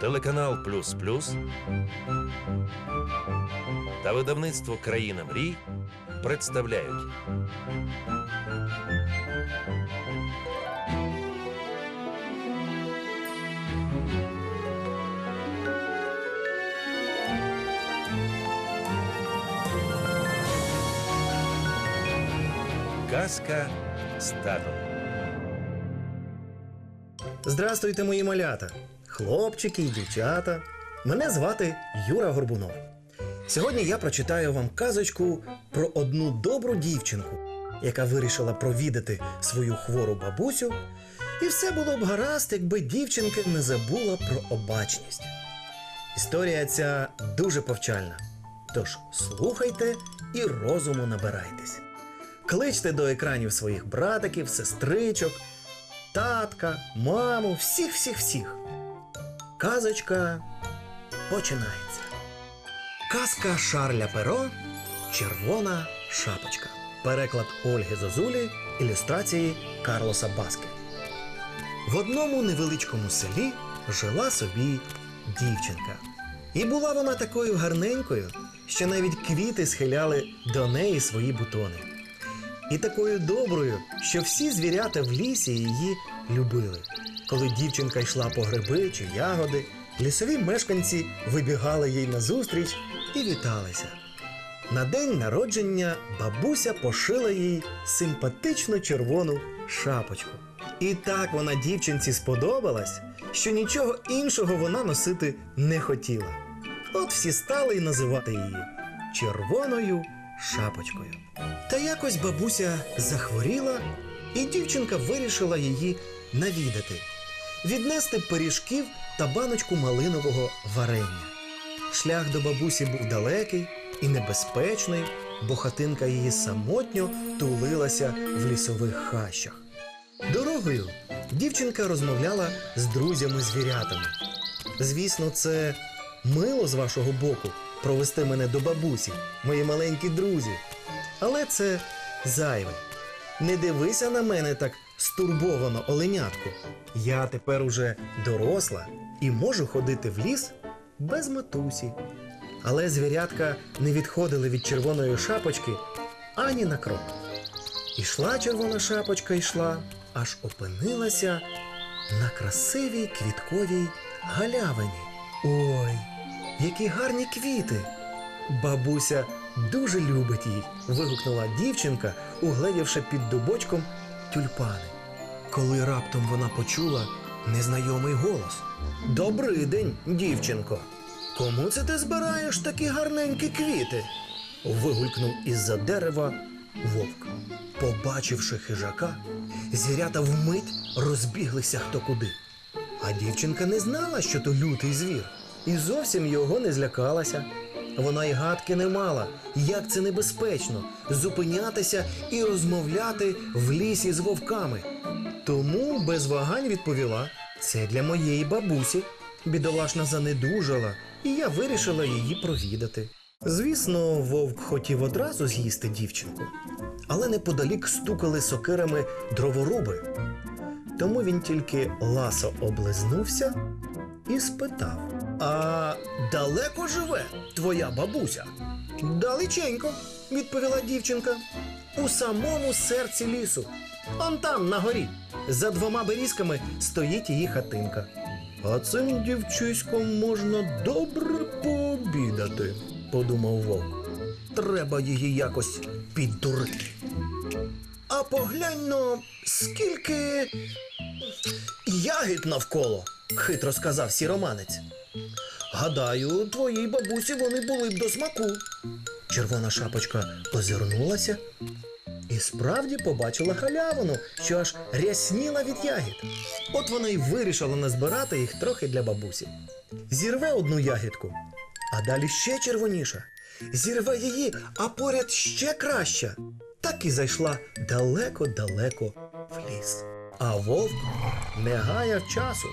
Телеканал Плюс Плюс та видавництво Країна мрій представляють Казка з татом. Здрастуйте, мої малята, хлопчики і дівчата. Мене звати Юра Горбунов. Сьогодні я прочитаю вам казочку про одну добру дівчинку, яка вирішила провідати свою хвору бабусю, і все було б гаразд, якби дівчинка не забула про обачність. Історія ця дуже повчальна. Тож слухайте і розуму набирайтесь. Кличте до екранів своїх братиків, сестричок, татка, маму, всіх, всіх, всіх. Казочка починається. Казка Шарля Перо Червона шапочка. Переклад Ольги Зозулі, ілюстрації Карлоса Баски. В одному невеличкому селі жила собі дівчинка. І була вона такою гарненькою, що навіть квіти схиляли до неї свої бутони і такою доброю, що всі звірята в лісі її любили. Коли дівчинка йшла по гриби чи ягоди, лісові мешканці вибігали їй назустріч і віталися. На день народження бабуся пошила їй симпатичну червону шапочку. І так вона дівчинці сподобалась, що нічого іншого вона носити не хотіла. От всі стали й називати її червоною шапочкою. Та якось бабуся захворіла, і дівчинка вирішила її навідати, віднести пиріжків та баночку малинового варення. Шлях до бабусі був далекий і небезпечний, бо хатинка її самотньо тулилася в лісових хащах. Дорогою дівчинка розмовляла з друзями-звірятами. Звісно, це мило з вашого боку провести мене до бабусі, мої маленькі друзі. Але це зайве. Не дивися на мене так стурбовано, оленятку. Я тепер уже доросла і можу ходити в ліс без матусі. Але звірятка не відходили від червоної шапочки ані на крок. Ішла червона шапочка, йшла, аж опинилася на красивій квітковій галявині. Ой, які гарні квіти! Бабуся дуже любить їх, вигукнула дівчинка, угледівши під дубочком тюльпани. Коли раптом вона почула незнайомий голос. Добрий день, дівчинко. Кому це ти збираєш такі гарненькі квіти? вигулькнув із-за дерева вовк. Побачивши хижака, звірята вмить розбіглися хто куди. А дівчинка не знала, що то лютий звір, і зовсім його не злякалася. Вона й гадки не мала, як це небезпечно зупинятися і розмовляти в лісі з вовками. Тому без вагань відповіла: це для моєї бабусі. Бідолашна занедужала, і я вирішила її провідати. Звісно, вовк хотів одразу з'їсти дівчинку, але неподалік стукали сокирами дроворуби. Тому він тільки ласо облизнувся і спитав: А далеко живе твоя бабуся? Далеченько, відповіла дівчинка. У самому серці лісу. Он там, на горі. За двома берізками стоїть її хатинка. А цим дівчиськом можна добре пообідати, подумав вовк. Треба її якось піддурити. А поглянь но, скільки ягід навколо, хитро сказав сіроманець. Гадаю, твоїй бабусі вони були б до смаку. Червона шапочка озирнулася і справді побачила халявину, що аж рясніла від ягід. От вона й вирішила назбирати їх трохи для бабусі. Зірве одну ягідку, а далі ще червоніша. Зірве її, а поряд ще краща. Так і зайшла далеко-далеко в ліс. А вовк не гаяв часу.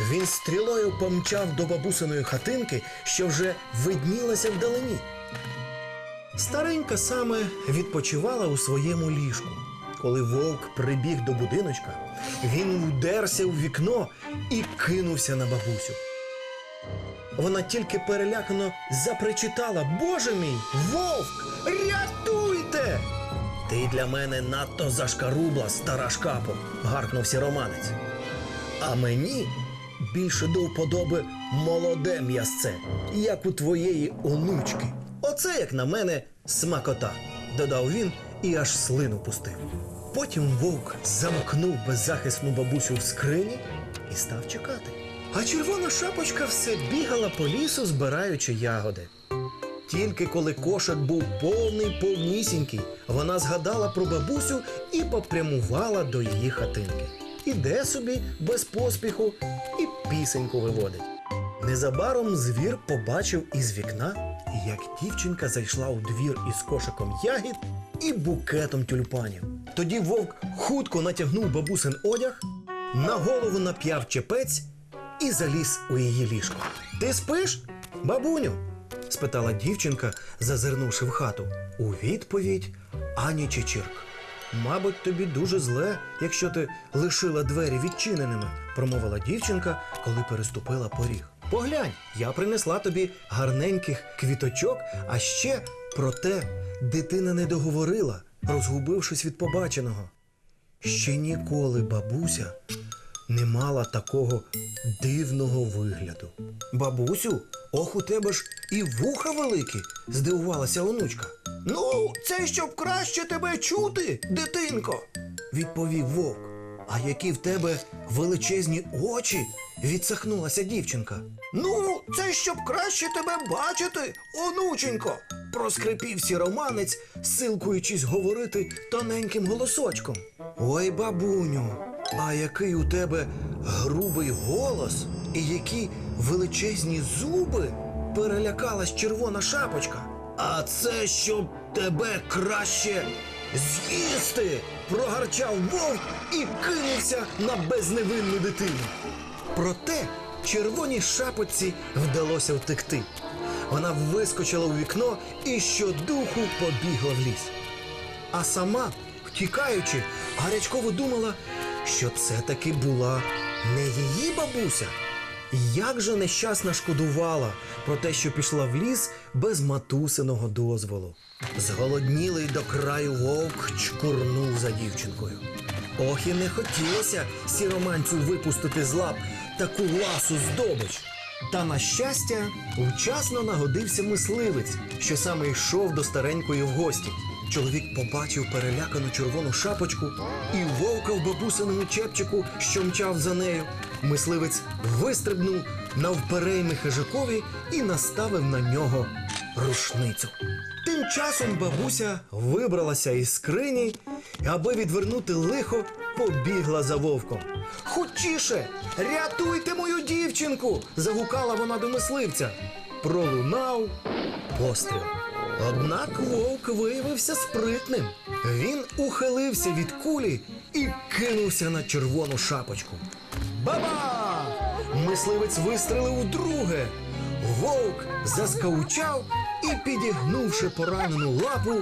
Він стрілою помчав до бабусиної хатинки, що вже виднілася вдалині. Старенька саме відпочивала у своєму ліжку. Коли вовк прибіг до будиночка, він вдерся в вікно і кинувся на бабусю. Вона тільки перелякано запричитала: Боже мій, вовк, рятуйте! Ти для мене надто зашкарубла, стара шкапо, гаркнув сіроманець. А мені більше до вподоби молоде м'ясце, як у твоєї онучки. Оце, як на мене, смакота, додав він і аж слину пустив. Потім вовк замкнув беззахисну бабусю в скрині і став чекати. А червона шапочка все бігала по лісу, збираючи ягоди. Тільки коли кошик був повний повнісінький, вона згадала про бабусю і попрямувала до її хатинки. Іде собі без поспіху і пісеньку виводить. Незабаром звір побачив із вікна, як дівчинка зайшла у двір із кошиком ягід і букетом тюльпанів. Тоді вовк хутко натягнув бабусин одяг, на голову нап'яв чепець і заліз у її ліжко. Ти спиш, бабуню? спитала дівчинка, зазирнувши в хату. У відповідь ані Чечірк. Мабуть, тобі дуже зле, якщо ти лишила двері відчиненими, промовила дівчинка, коли переступила поріг. Поглянь, я принесла тобі гарненьких квіточок, а ще проте дитина не договорила, розгубившись від побаченого. Ще ніколи бабуся не мала такого дивного вигляду. Бабусю, ох у тебе ж і вуха великі, здивувалася онучка. Ну, це щоб краще тебе чути, дитинко, відповів вовк. А які в тебе величезні очі? відсахнулася дівчинка. Ну, це щоб краще тебе бачити, онученько, проскрипів сіроманець, силкуючись говорити тоненьким голосочком. Ой, бабуню, а який у тебе грубий голос і які величезні зуби, перелякалась червона шапочка. А це щоб тебе краще з'їсти, прогарчав вовк і кинувся на безневинну дитину. Проте червоній шапочці вдалося втекти. Вона вискочила у вікно і щодуху побігла в ліс. А сама, втікаючи, гарячково думала, що це таки була не її бабуся. Як же нещасна шкодувала про те, що пішла в ліс без матусиного дозволу. Зголоднілий до краю вовк чкурнув за дівчинкою. Ох і не хотілося сіроманцю випустити з лап таку ласу здобич. Та, на щастя, вчасно нагодився мисливець, що саме йшов до старенької в гості. Чоловік побачив перелякану червону шапочку і вовка в бабусиному чепчику, що мчав за нею. Мисливець вистрибнув навперейми хижакові і наставив на нього рушницю. Тим часом бабуся вибралася із скрині аби відвернути лихо, побігла за вовком. Хутчіше, рятуйте мою дівчинку! загукала вона до мисливця. Пролунав постріл. Однак вовк виявився спритним. Він ухилився від кулі і кинувся на червону шапочку. Баба! Мисливець вистрелив удруге. Вовк заскавучав і, підігнувши поранену лапу,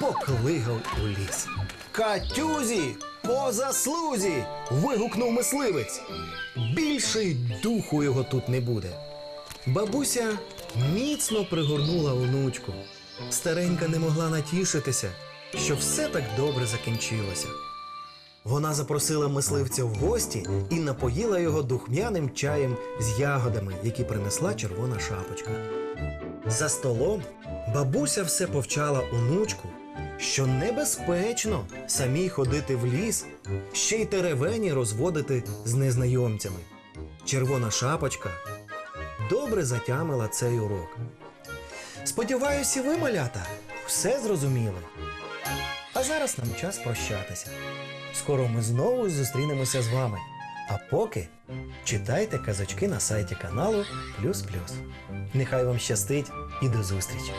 поклигав у ліс. Катюзі! По заслузі! вигукнув мисливець. Більше й духу його тут не буде. Бабуся міцно пригорнула онучку. Старенька не могла натішитися, що все так добре закінчилося. Вона запросила мисливця в гості і напоїла його духмяним чаєм з ягодами, які принесла червона шапочка. За столом бабуся все повчала онучку, що небезпечно самій ходити в ліс, ще й теревені розводити з незнайомцями. Червона шапочка добре затямила цей урок. Сподіваюся, ви, малята, все зрозуміли. А зараз нам час прощатися. Скоро ми знову зустрінемося з вами. А поки читайте казочки на сайті каналу Плюс Плюс. Нехай вам щастить і до зустрічі!